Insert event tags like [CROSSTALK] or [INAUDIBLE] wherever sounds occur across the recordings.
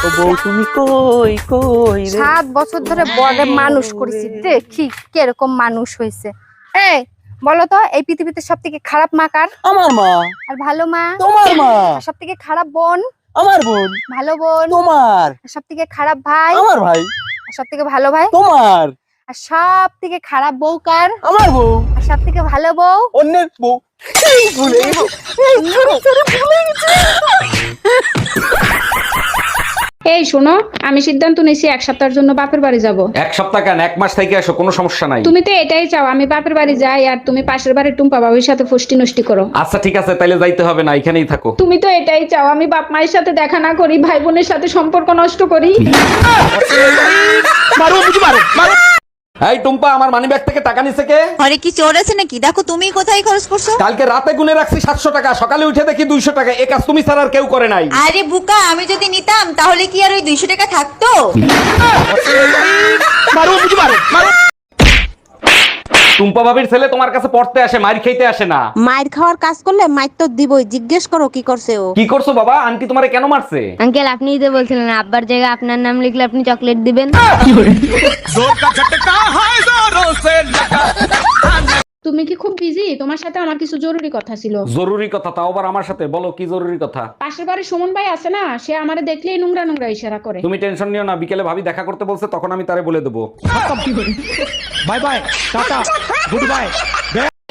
ও বউ তুমি কই কই রে? সাত বছর ধরে বড়ে মানুষ করেছি। দেখি কীরকম মানুষ হয়েছে এই বলো তো এই পৃথিবীতে সব থেকে খারাপ মা কার? আমার মা। আর ভালো মা? তোমার মা। সব থেকে খারাপ বোন? আমার বোন। ভালো বোন? তোমার। সব থেকে খারাপ ভাই? আমার ভাই। সব থেকে ভালো ভাই? তোমার। আর সব থেকে খারাপ বউ কার? আমার বউ। আর সব থেকে ভালো বউ? অন্যের বউ। ভুলে গেছো। [LAUGHS] এই শোনো আমি সিদ্ধান্ত নিয়েছি এক সপ্তাহের জন্য বাপের বাড়ি যাব। এক সপ্তাহ কেন? এক মাস থেকে আসো কোনো সমস্যা নাই। তুমি তো এটাই চাও আমি বাপের বাড়ি যাই আর তুমি পাশের বাড়ির টুম্পা বাবুর সাথে ফষ্টি নষ্টি করো। আচ্ছা ঠিক আছে তাহলে যাইতে হবে না এখানেই থাকো। তুমি তো এটাই চাও আমি বাপ মায়ের সাথে দেখা না করি ভাই বোনের সাথে সম্পর্ক নষ্ট করি। এই টুম্পা আমার মানি ব্যাগ থেকে টাকা নিছে কে? আরে কি চোর আছে নাকি? দেখো তুমি কোথায় খরচ করছ? কালকে রাতে গুনে রাখছি সাতশো টাকা সকালে উঠে দেখি দুইশো টাকা। এ কাজ তুমি ছাড়া আর কেউ করে নাই। আরে বুকা আমি যদি নিতাম তাহলে কি আর ওই দুইশো টাকা থাকতো? টুম্পা ভাবির ছেলে তোমার কাছে পড়তে আসে মার খেতে আসে না। মাইর খাওয়ার কাজ করলে মাইর তো দিবই জিজ্ঞেস করো কি করছে ও। কি করছ বাবা? আন্টি তোমারে কেন মারছে? আঙ্কেল আপনিই তো বলছিলেন আব্বার জায়গায় আপনার নাম লিখলে আপনি চকলেট দিবেন। তুমি কি খুব সাথে আমার কিছু জরুরি কথা ছিল। জরুরি কথা তাও আবার আমার সাথে? বলো কি জরুরি কথা? পাশের বাড়ির সুমন ভাই আছে না সে আমারে দেখলেই নোংরা নোংরা ইশারা করে। তুমি টেনশন নিও না বিকেলে ভাবি দেখা করতে বলছে তখন আমি তারে বলে দেবো।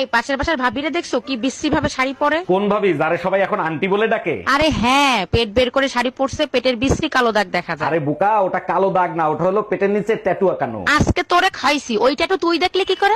এই পাশের পাশের ভাবিরে দেখছ কি বিশ্রী ভাবে শাড়ি পরে? কোন ভাবি? যারে সবাই এখন আন্টি বলে ডাকে? আরে হ্যাঁ পেট বের করে শাড়ি পরছে পেটের বিশ্রী কালো দাগ দেখা যায়। আরে বুকা ওটা কালো দাগ না ওটা হলো পেটের নিচে ট্যাটু আঁকানো। আজকে তোরে খাইছি ওইটা তো তুই দেখলে কি করে?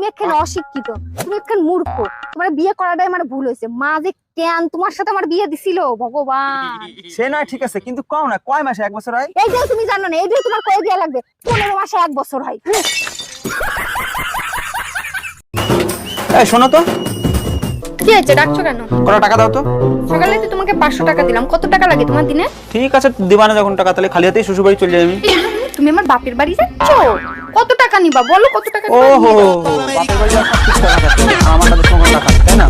তুমি একখান অশিক্ষিত তুমি একখান মূর্খ তোমার বিয়ে করাটাই আমার ভুল হয়েছে। মা যে কেন তোমার সাথে আমার বিয়ে দিছিল ভগবান। সে নয় ঠিক আছে কিন্তু কম না কয় মাসে এক বছর হয়? এই যে তুমি জানো না এই যে তোমার কয়ে দেওয়া লাগবে পনেরো মাসে এক বছর হয়। এই শোনো তো। কি হয়েছে ডাকছো কেন? কত টাকা দাও তো? সকালে তো তোমাকে পাঁচশো টাকা দিলাম কত টাকা লাগে তোমার দিনে? ঠিক আছে দিবানা যখন টাকা তাহলে খালি হাতেই শ্বশুর বাড়ি চলে যাবি। তুমি আমার বাপের বাড়ি যাচ্ছ? কত টাকা নিবা? বলো কত টাকা ওহো। বাপের বাড়ি যাওয়ার সব ঠিক টাকা থাকে আমার কাছে তোমার টাকা তাই না